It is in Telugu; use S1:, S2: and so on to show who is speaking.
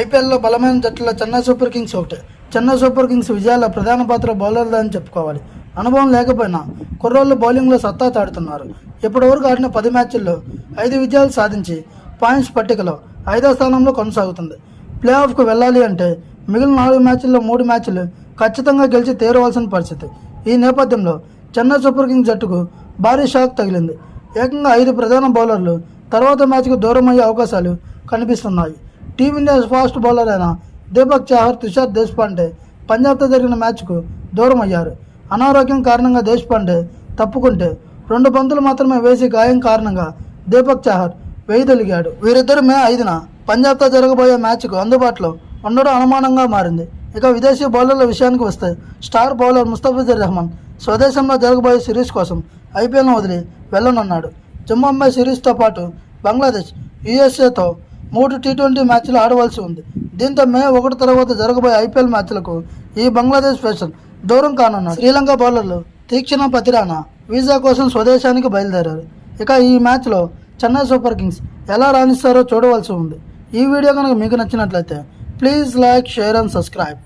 S1: ఐపీఎల్లో బలమైన జట్టులో చెన్నై సూపర్ కింగ్స్ ఒకటి. చెన్నై సూపర్ కింగ్స్ విజయాల్లో ప్రధాన పాత్ర బౌలర్లు అని చెప్పుకోవాలి. అనుభవం లేకపోయినా కుర్రోళ్ళు బౌలింగ్లో సత్తా చాడుతున్నారు ఇప్పటివరకు ఆడిన పది మ్యాచ్ల్లో ఐదు విజయాలు సాధించి పాయింట్స్ పట్టికలో ఐదో స్థానంలో కొనసాగుతుంది. ప్లే ఆఫ్కు వెళ్ళాలి అంటే మిగిలిన నాలుగు మ్యాచ్ల్లో మూడు మ్యాచ్లు ఖచ్చితంగా గెలిచి తీరవలసిన పరిస్థితి. ఈ నేపథ్యంలో చెన్నై సూపర్ కింగ్స్ జట్టుకు భారీ షాక్ తగిలింది. ఏకంగా ఐదు ప్రధాన బౌలర్లు తర్వాత మ్యాచ్కు దూరం అయ్యే అవకాశాలు కనిపిస్తున్నాయి. టీమిండియా ఫాస్ట్ బౌలర్ అయిన దీపక్ చాహర్ తుషార్ దేశపాండే పంజాబ్తో జరిగిన మ్యాచ్కు దూరం అయ్యారు. అనారోగ్యం కారణంగా దేశపాండే తప్పుకుంటే రెండు బంతులు మాత్రమే వేసి గాయం కారణంగా దీపక్ చాహర్ వేయదలిగాడు. వీరిద్దరు మే ఐదున పంజాబ్తో జరగబోయే మ్యాచ్కు అందుబాటులో ఉండడం అనుమానంగా మారింది. ఇక విదేశీ బౌలర్ల విషయానికి వస్తే స్టార్ బౌలర్ ముస్తఫిజుర్ రెహమాన్ స్వదేశంలో జరగబోయే సిరీస్ కోసం ఐపీఎల్ను వదిలి వెళ్ళనున్నాడు. జమ్మూ సిరీస్తో పాటు బంగ్లాదేశ్ యుఎస్ఏతో మూడు టీ ట్వంటీ మ్యాచ్లు ఆడవలసి ఉంది. దీంతో మే ఒకటి తర్వాత జరగబోయే ఐపీఎల్ మ్యాచ్లకు ఈ బంగ్లాదేశ్ పేసర్ దూరం కానున్నారు శ్రీలంక బౌలర్లు తీక్షణ పతిరానా వీసా కోసం స్వదేశానికి బయలుదేరారు. ఇక ఈ మ్యాచ్లో చెన్నై సూపర్ కింగ్స్ ఎలా రాణిస్తారో చూడవలసి ఉంది. ఈ వీడియో కనుక మీకు నచ్చినట్లయితే please like share and subscribe.